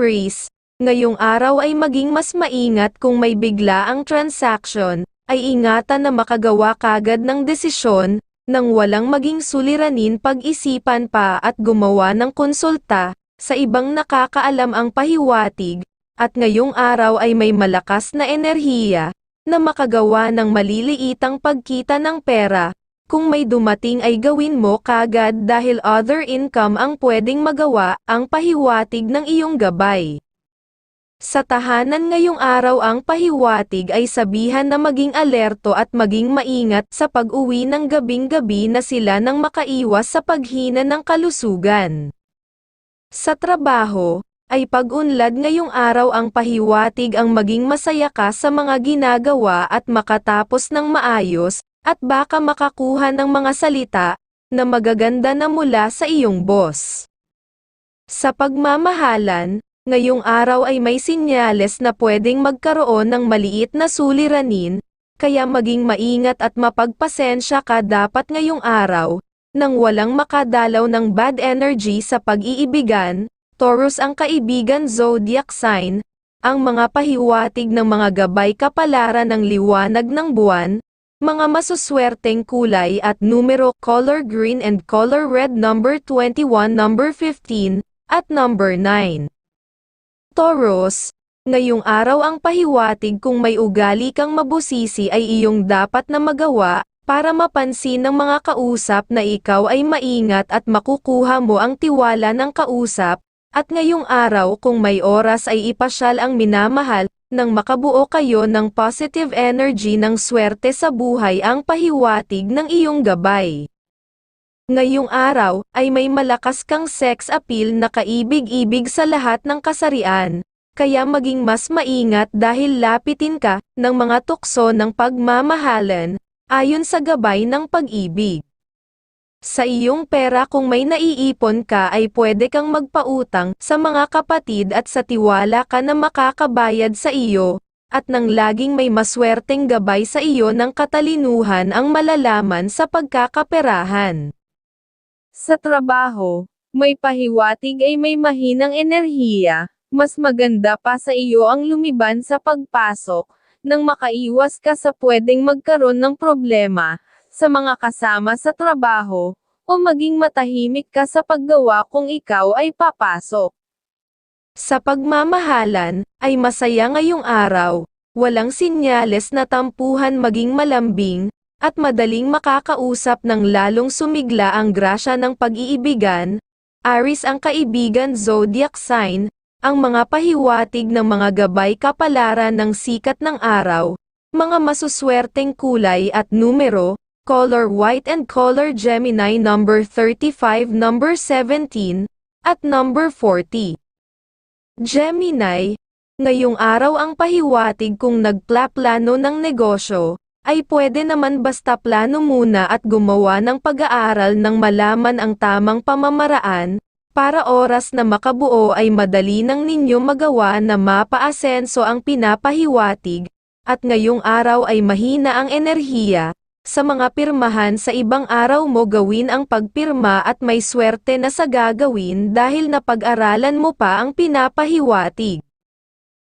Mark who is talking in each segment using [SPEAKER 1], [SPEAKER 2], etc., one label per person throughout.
[SPEAKER 1] Aries, ngayong araw ay maging mas maingat kung may bigla ang transaction, ay ingatan na makagawa kagad ng desisyon, nang walang maging suliranin pag-isipan pa at gumawa ng konsulta, sa ibang nakakaalam ang pahiwatig, at ngayong araw ay may malakas na enerhiya, na makagawa ng maliliitang pagkita ng pera, kung may dumating ay gawin mo kagad dahil other income ang pwedeng magawa, ang pahiwatig ng iyong gabay. Sa tahanan ngayong araw ang pahiwatig ay sabihan na maging alerto at maging maingat sa pag-uwi ng gabing-gabi na sila nang makaiwas sa paghina ng kalusugan. Sa trabaho, ay pag-unlad ngayong araw ang pahiwatig ang maging masaya ka sa mga ginagawa at makatapos ng maayos, at baka makakuha ng mga salita, na magaganda na mula sa iyong boss. Sa pagmamahalan, ngayong araw ay may sinyales na pwedeng magkaroon ng maliit na suliranin, kaya maging maingat at mapagpasensya ka dapat ngayong araw, nang walang makadalaw ng bad energy sa pag-iibigan, Taurus ang kaibigan zodiac sign, ang mga pahiwatig ng mga gabay kapalaran ng liwanag ng buwan, mga masuswerteng kulay at numero color green and color red number 21 number 15, at number 9. Taurus, ngayong araw ang pahiwatig kung may ugali kang mabusisi ay iyong dapat na magawa, para mapansin ng mga kausap na ikaw ay maingat at makukuha mo ang tiwala ng kausap, at ngayong araw kung may oras ay ipasyal ang minamahal, nang makabuo kayo ng positive energy ng swerte sa buhay ang pahiwatig ng iyong gabay. Ngayong araw, ay may malakas kang sex appeal na kaibig-ibig sa lahat ng kasarian, kaya maging mas maingat dahil lapitin ka ng mga tukso ng pagmamahalan, ayon sa gabay ng pag-ibig. Sa iyong pera kung may naiipon ka ay pwede kang magpautang sa mga kapatid at sa tiwala ka na makakabayad sa iyo, at nang laging may maswerteng gabay sa iyo ng katalinuhan ang malalaman sa pagkakaperahan. Sa trabaho, may pahiwatig ay may mahinang enerhiya, mas maganda pa sa iyo ang lumiban sa pagpasok, nang makaiwas ka sa pwedeng magkaroon ng problema, sa mga kasama sa trabaho, o maging matahimik ka sa paggawa kung ikaw ay papasok. Sa pagmamahalan, ay masaya ngayong araw, walang sinyales na tampuhan maging malambing, at madaling makakausap ng lalong sumigla ang grasya ng pag-iibigan, Aris ang kaibigan zodiac sign, ang mga pahiwatig ng mga gabay kapalaran ng sikat ng araw, mga masuswerteng kulay at numero, color white and color Gemini number 35 number 17, at number 40. Gemini, ngayong araw ang pahiwatig kung nagplaplano ng negosyo, ay pwede naman basta plano muna at gumawa ng pag-aaral ng malaman ang tamang pamamaraan, para oras na makabuo ay madali nang ninyo magawa na mapaasenso ang pinapahiwatig, at ngayong araw ay mahina ang enerhiya, sa mga pirmahan sa ibang araw mo gawin ang pagpirma at may swerte na sa gagawin dahil napag-aralan mo pa ang pinapahiwatig.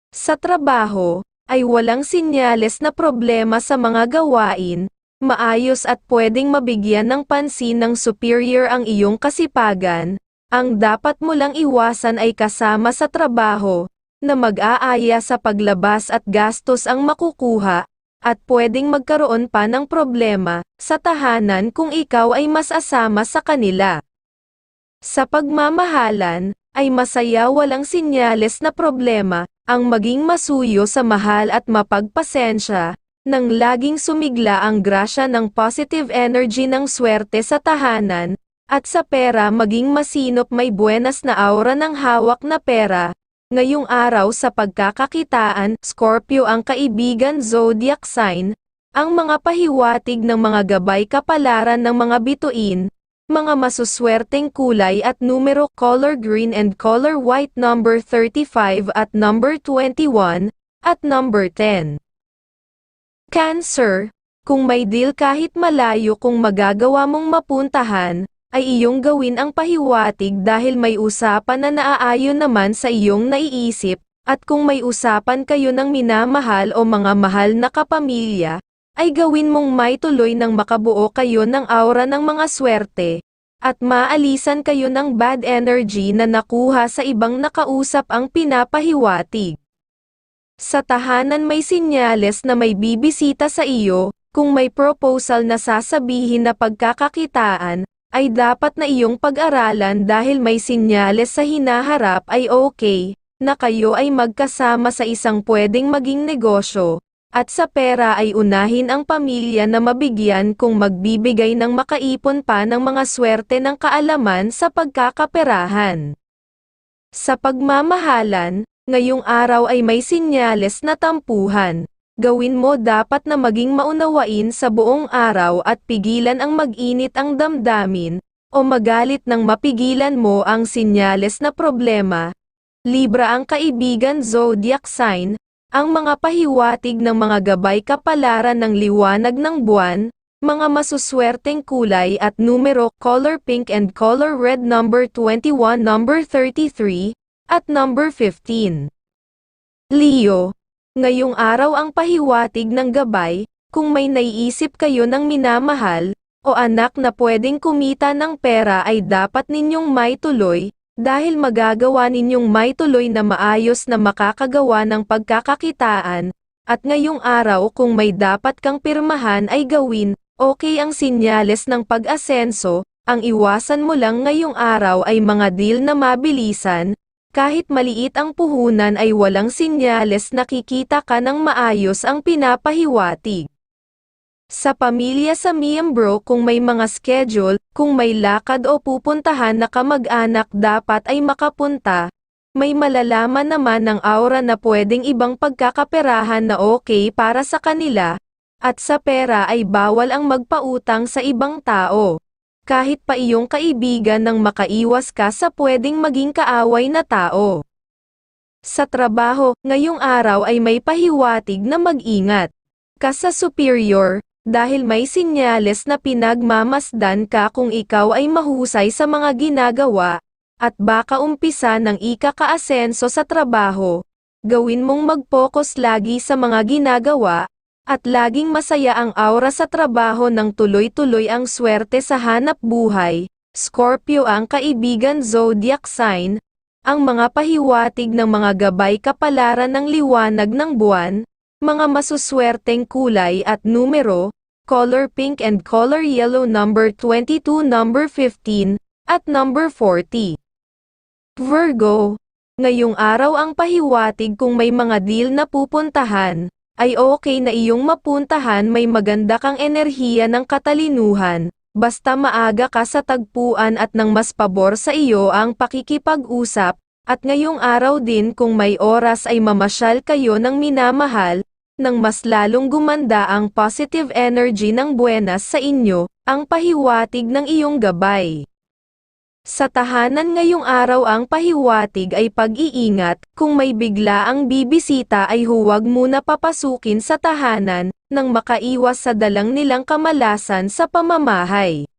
[SPEAKER 1] Sa trabaho, ay walang sinyales na problema sa mga gawain, maayos at pwedeng mabigyan ng pansin ng superior ang iyong kasipagan, ang dapat mo lang iwasan ay kasama sa trabaho, na mag-aaya sa paglabas at gastos ang makukuha, at pwedeng magkaroon pa ng problema sa tahanan kung ikaw ay masasama sa kanila. Sa pagmamahalan, ay masaya walang sinyales na problema, ang maging masuyo sa mahal at mapagpasensya, nang laging sumigla ang grasya ng positive energy ng swerte sa tahanan, at sa pera maging masinop may buenas na aura ng hawak na pera, Ngayong araw sa pagkakakitaan, Scorpio ang kaibigan zodiac sign, ang mga pahiwatig ng mga gabay kapalaran ng mga bituin, mga masuswerteng kulay at numero color green and color white number 35 at number 21, at number 10. Cancer, kung may deal kahit malayo kung magagawa mong mapuntahan, ay iyong gawin ang pahiwatig dahil may usapan na naaayon naman sa iyong naiisip, at kung may usapan kayo ng minamahal o mga mahal na kapamilya, ay gawin mong may tuloy ng makabuo kayo ng aura ng mga swerte, at maalisan kayo ng bad energy na nakuha sa ibang nakausap ang pinapahiwatig. Sa tahanan may sinyales na may bibisita sa iyo, kung may proposal na sasabihin na pagkakakitaan, ay dapat na iyong pag-aralan dahil may sinyales sa hinaharap ay okay, na kayo ay magkasama sa isang pwedeng maging negosyo, at sa pera ay unahin ang pamilya na mabigyan kung magbibigay ng makaipon pa ng mga swerte ng kaalaman sa pagkakaperahan. Sa pagmamahalan, ngayong araw ay may sinyales na tampuhan. Gawin mo dapat na maging maunawain sa buong araw at pigilan ang mag-init ang damdamin, o magalit nang mapigilan mo ang sinyales na problema. Libra ang kaibigan zodiac sign, ang mga pahiwatig ng mga gabay kapalaran ng liwanag ng buwan, mga masuswerteng kulay at numero color pink and color red number 21 number 33, at number 15. Leo, ngayong araw ang pahiwatig ng gabay, kung may naiisip kayo ng minamahal, o anak na pwedeng kumita ng pera ay dapat ninyong may tuloy, dahil magagawa ninyong may tuloy na maayos na makakagawa ng pagkakakitaan, at ngayong araw kung may dapat kang pirmahan ay gawin, okay ang sinyales ng pag-asenso, ang iwasan mo lang ngayong araw ay mga deal na mabilisan, kahit maliit ang puhunan ay walang sinyales nakikita ka ng maayos ang pinapahiwatig. Sa pamilya sa miyembro kung may mga schedule, kung may lakad o pupuntahan na kamag-anak dapat ay makapunta, may malalaman naman ng aura na pwedeng ibang pagkakaperahan na okay para sa kanila, at sa pera ay bawal ang magpautang sa ibang tao. Kahit pa iyong kaibigan nang makaiwas ka sa pwedeng maging kaaway na tao. Sa trabaho, ngayong araw ay may pahiwatig na mag-ingat. Ka sa superior, dahil may sinyales na pinagmamasdan ka kung ikaw ay mahusay sa mga ginagawa, at baka umpisa ng ikakaasenso sa trabaho, gawin mong mag-focus lagi sa mga ginagawa, at laging masaya ang aura sa trabaho ng tuloy-tuloy ang swerte sa hanap buhay. Scorpio ang kaibigan zodiac sign, ang mga pahiwatig ng mga gabay kapalaran ng liwanag ng buwan, mga masuswerteng kulay at numero, color pink and color yellow number 22 number 15, at number 40. Virgo, ngayong araw ang pahiwatig kung may mga deal na pupuntahan, ay okay na iyong mapuntahan may maganda kang enerhiya ng katalinuhan, basta maaga ka sa tagpuan at nang mas pabor sa iyo ang pakikipag-usap, at ngayong araw din kung may oras ay mamasyal kayo ng minamahal, nang mas lalong gumanda ang positive energy ng buenas sa inyo, ang pahiwatig ng iyong gabay. Sa tahanan ngayong araw ang pahiwatig ay pag-iingat, kung may bigla ang bibisita ay huwag muna papasukin sa tahanan, nang makaiwas sa dalang nilang kamalasan sa pamamahay.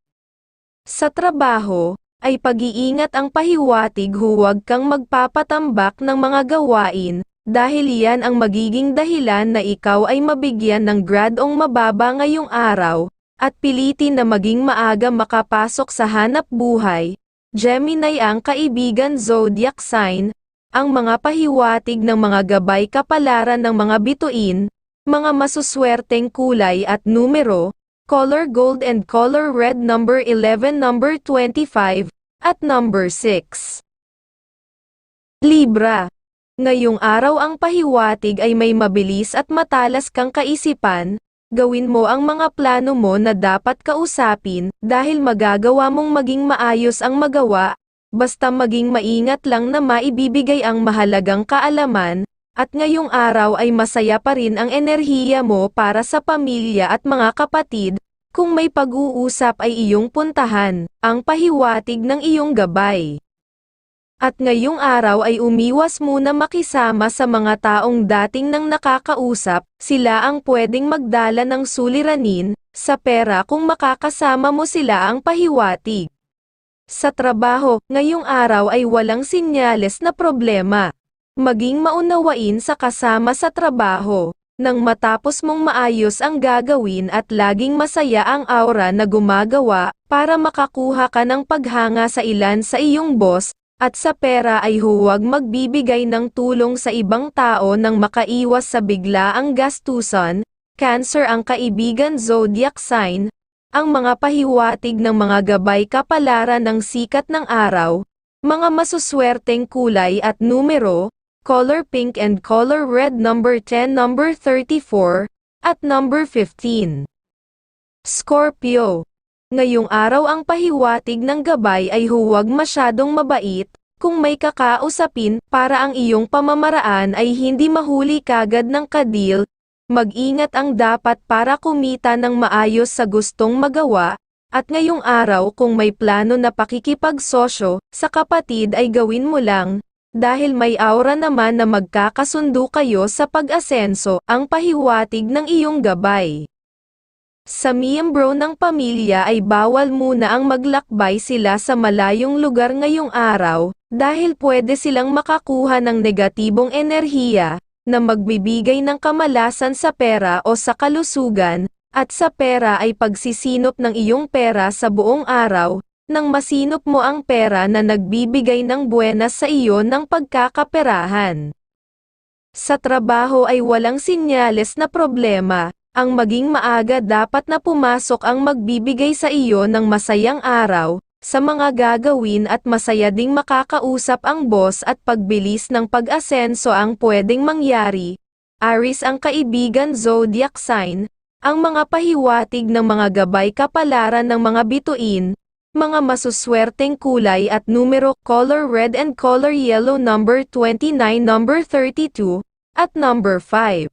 [SPEAKER 1] Sa trabaho, ay pag-iingat ang pahiwatig huwag kang magpapatambak ng mga gawain, dahil yan ang magiging dahilan na ikaw ay mabigyan ng gradong mababa ngayong araw, at pilitin na maging maaga makapasok sa hanap buhay, Gemini ang kaibigan zodiac sign, ang mga pahiwatig ng mga gabay kapalaran ng mga bituin, mga masuswerteng kulay at numero, color gold and color red number 11 number 25, at number 6. Libra. Ngayong araw ang pahiwatig ay may mabilis at matalas kang kaisipan, gawin mo ang mga plano mo na dapat kausapin, dahil magagawa mong maging maayos ang magawa, basta maging maingat lang na maibibigay ang mahalagang kaalaman, at ngayong araw ay masaya pa rin ang enerhiya mo para sa pamilya at mga kapatid, kung may pag-uusap ay iyong puntahan, ang pahiwatig ng iyong gabay. At ngayong araw ay umiwas muna makisama sa mga taong dating nang nakakausap, sila ang pwedeng magdala ng suliranin, sa pera kung makakasama mo sila ang pahiwatig. Sa trabaho, ngayong araw ay walang sinyales na problema. Maging maunawain sa kasama sa trabaho. Nang matapos mong maayos ang gagawin at laging masaya ang aura na gumagawa, para makakuha ka ng paghanga sa ilan sa iyong boss, at sa pera ay huwag magbibigay ng tulong sa ibang tao nang makaiwas sa biglaang gastusan, Cancer ang kaibigan zodiac sign, ang mga pahiwatig ng mga gabay kapalaran ng sikat ng araw, mga masuswerteng kulay at numero, color pink and color red number 10 number 34, at number 15. Scorpio. Ngayong araw ang pahiwatig ng gabay ay huwag masyadong mabait, kung may kakausapin, para ang iyong pamamaraan ay hindi mahuli kagad ng kadil, mag-ingat ang dapat para kumita ng maayos sa gustong magawa, at ngayong araw kung may plano na pakikipagsosyo, sa kapatid ay gawin mo lang, dahil may aura naman na magkakasundo kayo sa pag-asenso, ang pahiwatig ng iyong gabay. Sa miyembro ng pamilya ay bawal muna ang maglakbay sila sa malayong lugar ngayong araw, dahil pwede silang makakuha ng negatibong enerhiya, na magbibigay ng kamalasan sa pera o sa kalusugan, at sa pera ay pagsisinop ng iyong pera sa buong araw, nang masinop mo ang pera na nagbibigay ng buenas sa iyo ng pagkakaperahan. Sa trabaho ay walang sinyales na problema, ang maging maaga dapat na pumasok ang magbibigay sa iyo ng masayang araw, sa mga gagawin at masaya ding makakausap ang boss at pagbilis ng pag-asenso ang pwedeng mangyari. Aris ang kaibigan zodiac sign, ang mga pahiwatig ng mga gabay kapalaran ng mga bituin, mga masuswerteng kulay at numero color red and color yellow number 29 number 32, at number 5.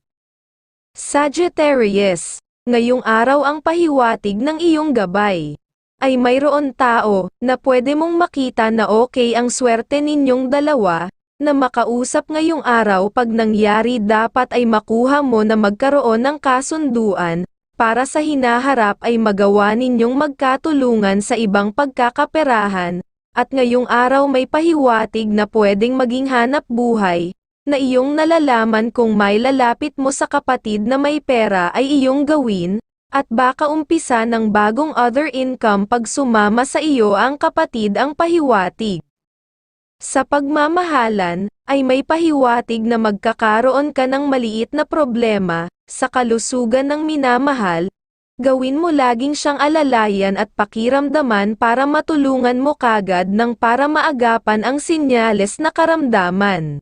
[SPEAKER 1] Sagittarius, ngayong araw ang pahiwatig ng iyong gabay. Ay mayroon tao, na pwede mong makita na okay ang swerte ninyong dalawa, na makausap ngayong araw pag nangyari dapat ay makuha mo na magkaroon ng kasunduan, para sa hinaharap ay magawa ninyong magkatulungan sa ibang pagkakaperahan, at ngayong araw may pahiwatig na pwedeng maging hanap buhay, na iyong nalalaman kung may lalapit mo sa kapatid na may pera ay iyong gawin, at baka umpisa ng bagong other income pag sumama sa iyo ang kapatid ang pahiwatig. Sa pagmamahalan, ay may pahiwatig na magkakaroon ka ng maliit na problema, sa kalusugan ng minamahal, gawin mo laging siyang alalayan at pakiramdaman para matulungan mo kagad ng para maagapan ang sinyales na karamdaman.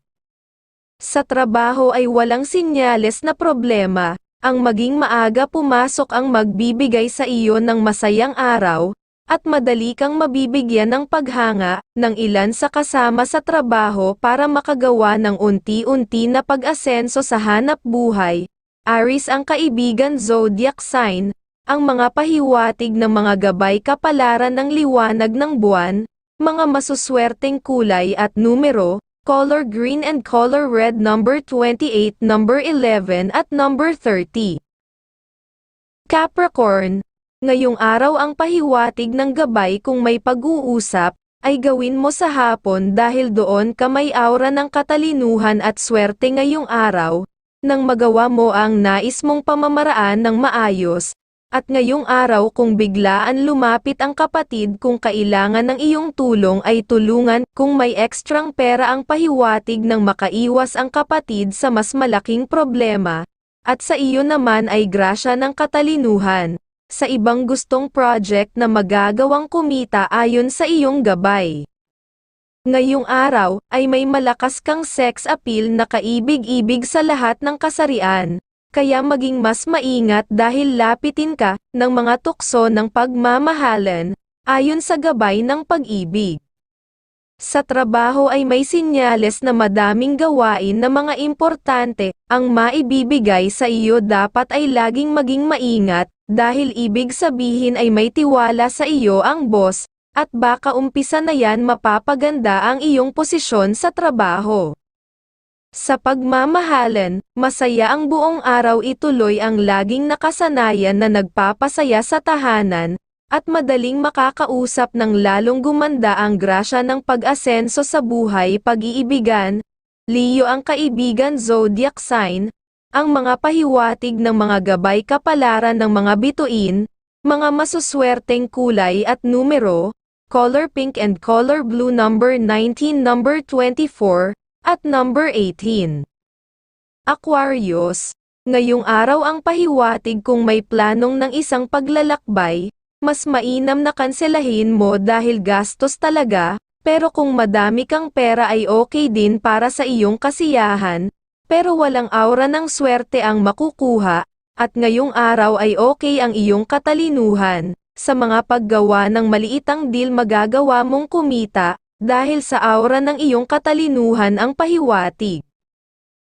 [SPEAKER 1] Sa trabaho ay walang sinyales na problema, ang maging maaga pumasok ang magbibigay sa iyo ng masayang araw, at madali kang mabibigyan ng paghanga ng ilan sa kasama sa trabaho para makagawa ng unti-unti na pag-asenso sa hanap buhay, Aris ang kaibigan zodiac sign, ang mga pahiwatig ng mga gabay kapalaran ng liwanag ng buwan, mga masuswerteng kulay at numero, color green and color red number 28, number 11 at number 30. Capricorn, ngayong araw ang pahiwatig ng gabay kung may pag-uusap, ay gawin mo sa hapon dahil doon ka may aura ng katalinuhan at swerte ngayong araw, nang magawa mo ang nais mong pamamaraan ng maayos, at ngayong araw kung biglaan lumapit ang kapatid kung kailangan ng iyong tulong ay tulungan, kung may ekstrang pera ang pahiwatig ng makaiwas ang kapatid sa mas malaking problema, at sa iyo naman ay grasya ng katalinuhan, sa ibang gustong project na magagawang kumita ayon sa iyong gabay. Ngayong araw, ay may malakas kang sex appeal na kaibig-ibig sa lahat ng kasarian, kaya maging mas maingat dahil lapitin ka ng mga tukso ng pagmamahalan, ayon sa gabay ng pag-ibig. Sa trabaho ay may sinyales na madaming gawain na mga importante, ang maibibigay sa iyo dapat ay laging maging maingat, dahil ibig sabihin ay may tiwala sa iyo ang boss, at baka umpisa na yan mapapaganda ang iyong posisyon sa trabaho. Sa pagmamahalan, masaya ang buong araw ituloy ang laging nakasanayan na nagpapasaya sa tahanan, at madaling makakausap ng lalong gumanda ang grasya ng pag-asenso sa buhay pag-iibigan, Leo ang kaibigan zodiac sign, ang mga pahiwatig ng mga gabay kapalaran ng mga bituin, mga masuswerteng kulay at numero, color pink and color blue number 19 number 24, at number 18. Aquarius, ngayong araw ang pahiwatig kung may planong ng isang paglalakbay, mas mainam na kanselahin mo dahil gastos talaga, pero kung madami kang pera ay okay din para sa iyong kasiyahan, pero walang aura ng swerte ang makukuha, at ngayong araw ay okay ang iyong katalinuhan, sa mga paggawa ng maliitang deal magagawa mong kumita, dahil sa aura ng iyong katalinuhan ang pahiwatig.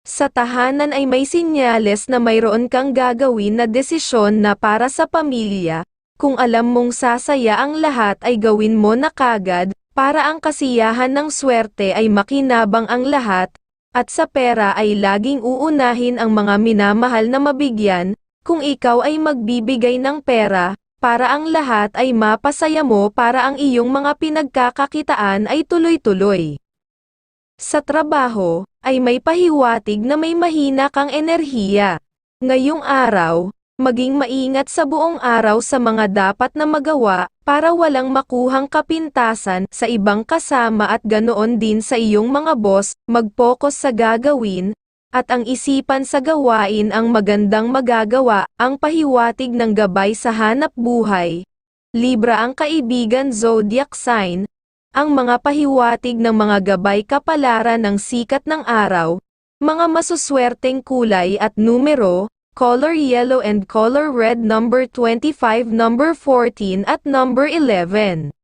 [SPEAKER 1] Sa tahanan ay may sinyales na mayroon kang gagawin na desisyon na para sa pamilya, kung alam mong sasaya ang lahat ay gawin mo na kagad, para ang kasiyahan ng swerte ay makinabang ang lahat, at sa pera ay laging uunahin ang mga minamahal na mabigyan, kung ikaw ay magbibigay ng pera, para ang lahat ay mapasaya mo para ang iyong mga pinagkakakitaan ay tuloy-tuloy. Sa trabaho, ay may pahiwatig na may mahina kang enerhiya. Ngayong araw, maging maingat sa buong araw sa mga dapat na magawa, para walang makuhang kapintasan sa ibang kasama at ganoon din sa iyong mga boss, mag-focus sa gagawin, at ang isipan sa gawain ang magandang magagawa, ang pahiwatig ng gabay sa hanap buhay. Libra ang kaibigan zodiac sign, ang mga pahiwatig ng mga gabay kapalaran ng sikat ng araw, mga masuswerteng kulay at numero, color yellow and color red number 25 number 14 at number 11.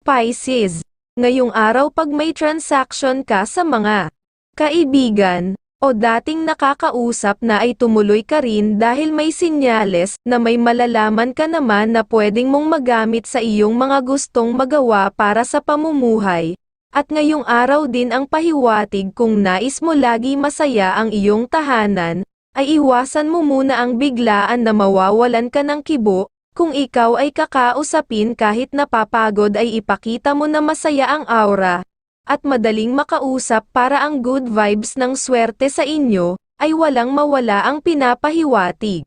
[SPEAKER 1] Pisces, ngayong araw pag may transaction ka sa mga kaibigan, o dating nakakausap na ay tumuloy ka rin dahil may sinyales na may malalaman ka naman na pwedeng mong magamit sa iyong mga gustong magawa para sa pamumuhay. At ngayong araw din ang pahiwatig kung nais mo lagi masaya ang iyong tahanan, ay iwasan mo muna ang biglaan na mawawalan ka ng kibo, kung ikaw ay kakausapin kahit napapagod ay ipakita mo na masaya ang aura, at madaling makausap para ang good vibes ng swerte sa inyo, ay walang mawala ang pinapahiwatig.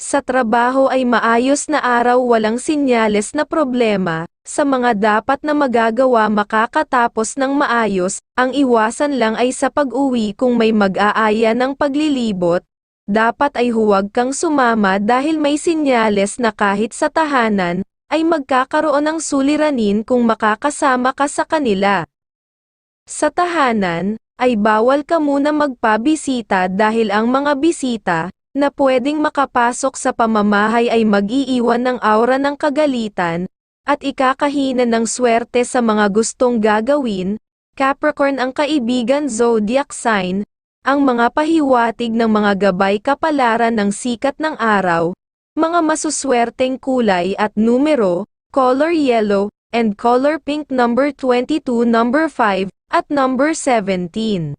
[SPEAKER 1] Sa trabaho ay maayos na araw walang sinyales na problema, sa mga dapat na magagawa makakatapos ng maayos, ang iwasan lang ay sa pag-uwi kung may mag-aaya ng paglilibot, dapat ay huwag kang sumama dahil may sinyales na kahit sa tahanan, ay magkakaroon ng suliranin kung makakasama ka sa kanila. Sa tahanan, ay bawal ka muna magpabisita dahil ang mga bisita, na pwedeng makapasok sa pamamahay ay mag-iiwan ng aura ng kagalitan, at ikakahina ng swerte sa mga gustong gagawin, Capricorn ang kaibigan zodiac sign, ang mga pahiwatig ng mga gabay kapalaran ng sikat ng araw, mga masuswerteng kulay at numero, color yellow, and color pink number 22 number 5, at number 17.